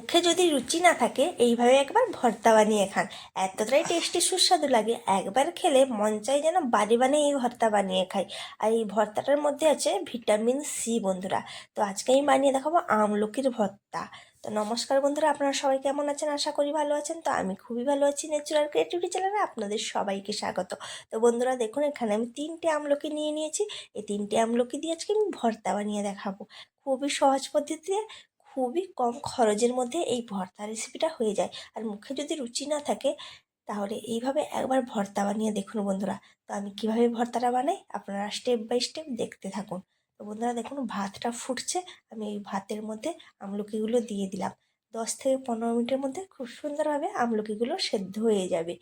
মুখে যদি রুচি না থাকে, এইভাবে একবার ভর্তা বানিয়ে খান। এতটাই টেস্টি সুস্বাদু লাগে। একবার খেলে মন চাই যেন বাড়ি বানিয়ে এই ভর্তা বানিয়ে খাই। আর এই ভর্তাটার মধ্যে আছে ভিটামিন সি বন্ধুরা। তো আজকে আমি বানিয়ে দেখাবো আমলকির ভর্তা। তো নমস্কার বন্ধুরা, আপনারা সবাই কেমন আছেন? আশা করি ভালো আছেন। তো আমি খুবই ভালো আছি। ন্যাচুরাল ক্রিয়েটিভিটি চ্যানেলে আপনাদের সবাইকে স্বাগত। তো বন্ধুরা, দেখুন, এখানে আমি তিনটে আমলকি নিয়ে নিয়েছি। এই তিনটে আমলকি দিয়ে আজকে আমি ভর্তা বানিয়ে দেখাবো। খুবই সহজ পদ্ধতিতে খুবই কম খরচের মধ্যে এই ভর্তা রেসিপিটা হয়ে যায়। আর মুখে যদি রুচি না থাকে, তাহলে এইভাবে একবার ভর্তা বানিয়ে দেখুন বন্ধুরা। তো আমি কীভাবে ভর্তাটা বানাই, আপনারা স্টেপ বাই স্টেপ দেখতে থাকুন। তো বন্ধুরা দেখুন, ভাতটা ফুটছে, আমি এই ভাতের মধ্যে আমলকিগুলো দিয়ে দিলাম। দশ থেকে পনেরো মিনিটের মধ্যে খুব সুন্দরভাবে আমলকিগুলো সেদ্ধ হয়ে যাবে।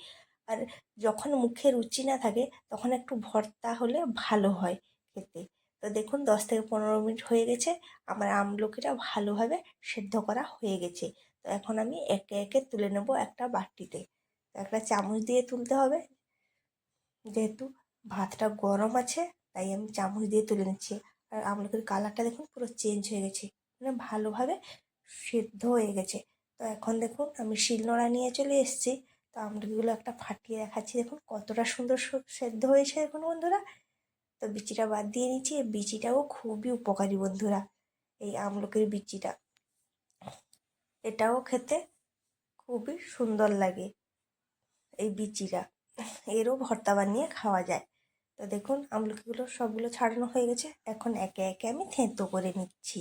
আর যখন মুখে রুচি না থাকে, তখন একটু ভর্তা হলে ভালো হয় খেতে। তো দেখুন দশ থেকে পনেরো মিনিট হয়ে গেছে। আমার আমলকিটা ভালোভাবে সেদ্ধ করা হয়ে গেছে। তো এখন আমি একে একে তুলে নেব একটা বাটিতে। তো একটা চামচ দিয়ে তুলতে হবে। যেহেতু ভাতটা গরম আছে, তাই আমি চামচ দিয়ে তুলে নিচ্ছি। আর আমলকির কালারটা দেখুন পুরো চেঞ্জ হয়ে গেছে। মানে ভালোভাবে সেদ্ধ হয়ে গেছে। তো এখন দেখুন আমি শিলনোড়া নিয়ে চলে এসেছি। তো আমলকিগুলো একটা ফাটিয়ে দেখাচ্ছি। দেখুন কতটা সুন্দর সেদ্ধ হয়েছে দেখুন বন্ধুরা। তো বিচিটা বাদ দিয়ে নিচ্ছি। এই বিচিটাও খুবই উপকারী বন্ধুরা, এই আমলকির বিচিটা। এটাও খেতে খুবই সুন্দর লাগে এই বিচিটা। এরও ভর্তা বানিয়ে খাওয়া যায়। তো দেখুন, আমলকিগুলো সবগুলো ছাড়ানো হয়ে গেছে। এখন একে একে আমি থেঁতো করে নিচ্ছি।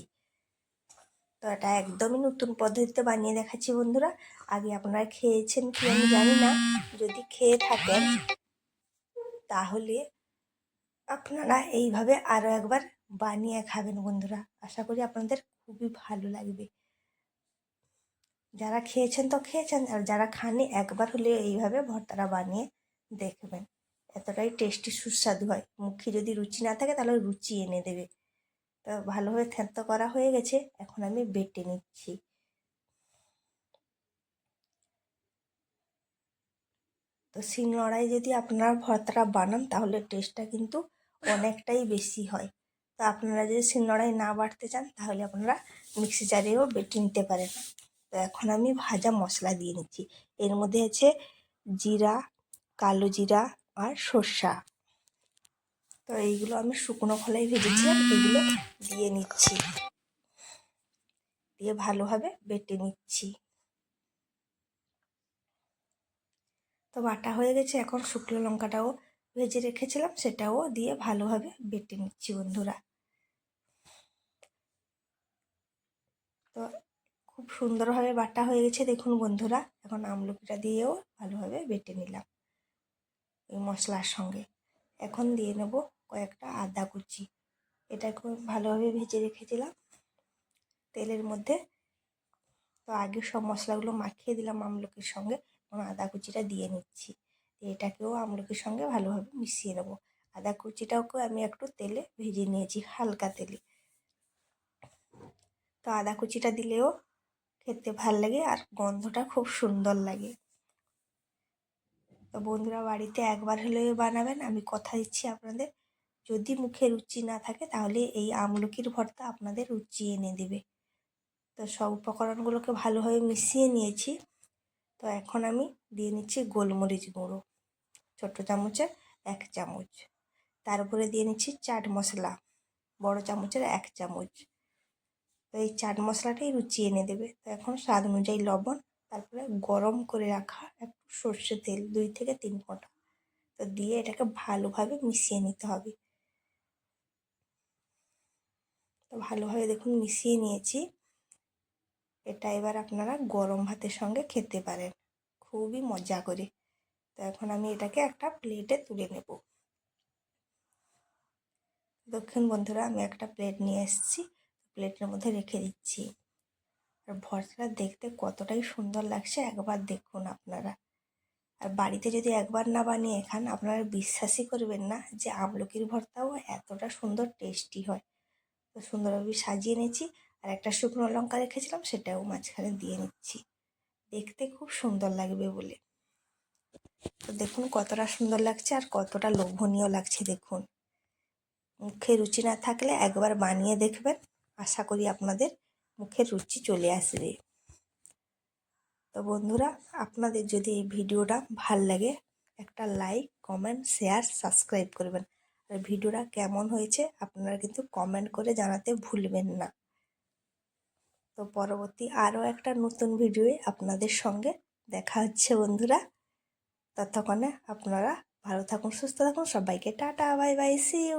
তো এটা একদমই নতুন পদ্ধতিতে বানিয়ে দেখাচ্ছি বন্ধুরা। আগে আপনারা খেয়েছেন কি আমি জানি না। যদি খেয়ে থাকেন, তাহলে আপনারা এইভাবে আরও একবার বানিয়ে খাবেন বন্ধুরা। আশা করি আপনাদের খুবই ভালো লাগবে। যারা খেয়েছেন তো খেয়েছেন, আর যারা খাননি, একবার হলে এইভাবে ভর্তাটা বানিয়ে দেখবেন। এতটাই টেস্টি, সুস্বাদু হয়। মুখে যদি রুচি না থাকে, তাহলে রুচি এনে দেবে। তো ভালোভাবে থেঁতো করা হয়ে গেছে। এখন আমি বেটে নিচ্ছি। তো শিলনোড়ায় যদি আপনারা ভর্তাটা বানান, তাহলে টেস্টটা কিন্তু অনেকটাই বেশি হয়। তো আপনারা যদি শিলনোড়ায় না বাটতে চান, তাহলে আপনারা মিক্সি জারেও বেটে নিতে পারেন। তো এখন আমি ভাজা মশলা দিয়ে নিচ্ছি। এর মধ্যে আছে জিরা, কালো জিরা আর সর্ষা। তো এইগুলো আমি শুকনো খোলাই ভেজেছিলাম, এগুলো দিয়ে নিচ্ছি। দিয়ে ভালোভাবে বেটে নিচ্ছি। তো বাটা হয়ে গেছে, এখন শুকনো লঙ্কাটাও ভেজে রেখেছিলাম, সেটাও দিয়ে ভালোভাবে বেটে নিচ্ছি বন্ধুরা। তো খুব সুন্দরভাবে বাটা হয়ে গেছে, দেখুন বন্ধুরা, এখন আমলকিটা দিয়েও ভালোভাবে বেটে নিলাম এই মশলার সঙ্গে। এখন দিয়ে নেব কয়েকটা আদা কুচি এটাকে ভালোভাবে ভেজে রেখেছিলাম তেলের মধ্যে। তো আগে সব মশলাগুলো মাখিয়ে দিলাম আমলকির সঙ্গে, এখন আদা কুচিটা দিয়ে নিচ্ছি। এটাকেও আমলকির সঙ্গে ভালোভাবে মিশিয়ে নেব। আদা কুচিটাকেও আমি একটু তেলে ভেজে নিয়েছি, হালকা তেলে। তো আদা কুচিটা দিলেও খেতে ভালো লাগে আর গন্ধটা খুব সুন্দর লাগে। তো বন্ধুরা, বাড়িতে একবার হলেও বানাবেন, আমি কথা দিচ্ছি আপনাদের। যদি মুখে রুচি না থাকে, তাহলে এই আমলকির ভর্তা আপনাদের রুচি এনে দেবে। তো সব উপকরণগুলোকে ভালোভাবে মিশিয়ে নিয়েছি। তো এখন আমি দিয়ে নিচ্ছি গোলমরিচ গুঁড়ো। ছোটো চামচের এক চামচ। তারপরে দিয়ে নিচ্ছি চাট মশলা। বড় চামচের এক চামচ। তো এই চাট মশলাটাই রুচি এনে দেবে। তো এখন স্বাদ অনুযায়ী লবণ, তারপরে গরম করে রাখা একটু সর্ষে তেল, দুই থেকে তিন ফোঁটা। তো দিয়ে এটাকে ভালোভাবে মিশিয়ে নিতে হবে। তো ভালোভাবে দেখুন মিশিয়ে নিয়েছি। এটা এবার আপনারা গরম ভাতের সঙ্গে খেতে পারেন। খুবই মজা করে। তো এখন আমি এটাকে একটা প্লেটে তুলে নেব। দক্ষিণ বন্ধুরা, আমি একটা প্লেট নিয়ে এসেছি। প্লেটের মধ্যে রেখে দিচ্ছি। আর ভর্তাটা দেখতে কতটাই সুন্দর লাগছে, একবার দেখুন আপনারা। আর বাড়িতে যদি একবার না বানিয়ে খান, আপনারা বিশ্বাসই করবেন না যে আমলকির ভর্তাও এতটা সুন্দর টেস্টি হয়। তো সুন্দরভাবে সাজিয়ে নিয়েছি আর একটা শুকনো লঙ্কা রেখেছিলাম সেটাও মাঝখানে দিয়ে নিচ্ছি। দেখতে খুব সুন্দর লাগবে বলে। তো দেখুন কতটা সুন্দর লাগছে আর কতটা লোভনীয় লাগছে দেখুন। মুখে রুচি না থাকলে একবার বানিয়ে দেখবেন। আশা করি আপনাদের মুখে রুচি চলে আসবে। তো বন্ধুরা, আপনাদের যদি এই ভিডিওটা ভালো লাগে, একটা লাইক, কমেন্ট, শেয়ার, সাবস্ক্রাইব করবেন। আর ভিডিওটা কেমন হয়েছে আপনারা কিন্তু কমেন্ট করে জানাতে ভুলবেন না। তো পরবর্তী আরও একটা নতুন ভিডিওয়ে আপনাদের সঙ্গে দেখা হচ্ছে, বন্ধুরা। ততক্ষণে আপনারা ভালো থাকুন, সুস্থ থাকুন। সবাইকে tata, bye bye see you